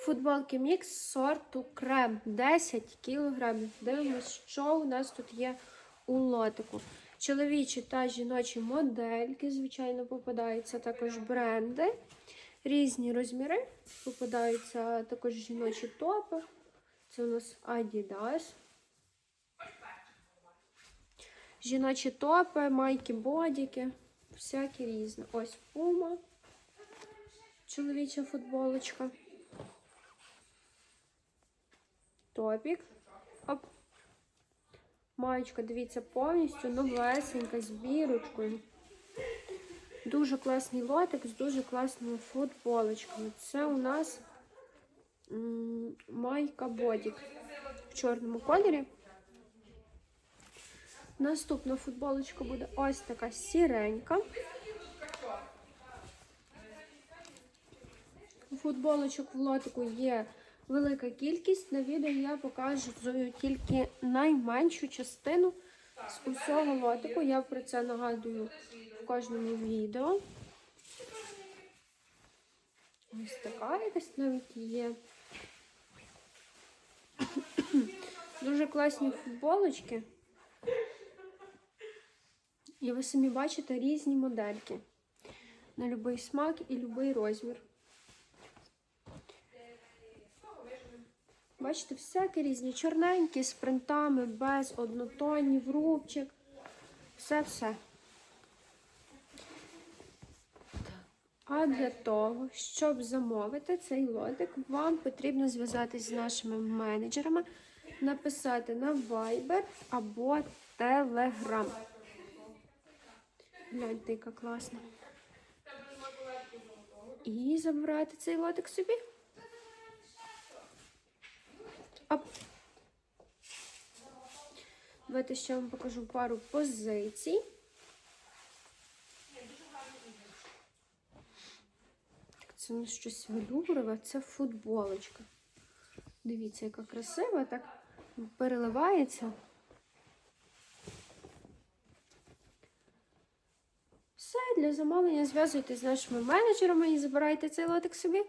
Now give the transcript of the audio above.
Футболки мікс сорту крем 10 кілограмів. Дивимось, що у нас тут є у лотику. Чоловічі та жіночі модельки, звичайно, попадаються також бренди. Різні розміри. Попадаються також жіночі топи. Це у нас Adidas. Жіночі топи, майки, бодіки. Всякі різні. Ось Puma. Чоловіча футболочка. Топік. Оп. Маєчка, дивіться, повністю новесенька з бірочкою. Дуже класний лотик з дуже класними футболочками. Це у нас майка бодік в чорному кольорі. Наступна футболочка буде ось така сіренька. Футболочок в лотику є велика кількість. На відео я покажу тільки найменшу частину з усього лотику. Я про це нагадую в кожному відео. Ось така якась навіть є. Дуже класні футболочки. І ви самі бачите різні модельки. На будь-який смак і будь-який розмір. Бачите, всякі різні чорненькі, з принтами, без однотонів, рубчик. Все-все. А для того, щоб замовити цей лотик, вам потрібно зв'язатись з нашими менеджерами, написати на Viber або Telegram. Гляньте, яка класна. І забирати цей лотик собі. Оп. Давайте ще вам покажу пару позицій. Так, Це не щось велюрове, це футболочка. Дивіться, яка красива, так переливається. Все, для замовлення зв'язуйтесь з нашими менеджерами і забирайте цей лотик собі.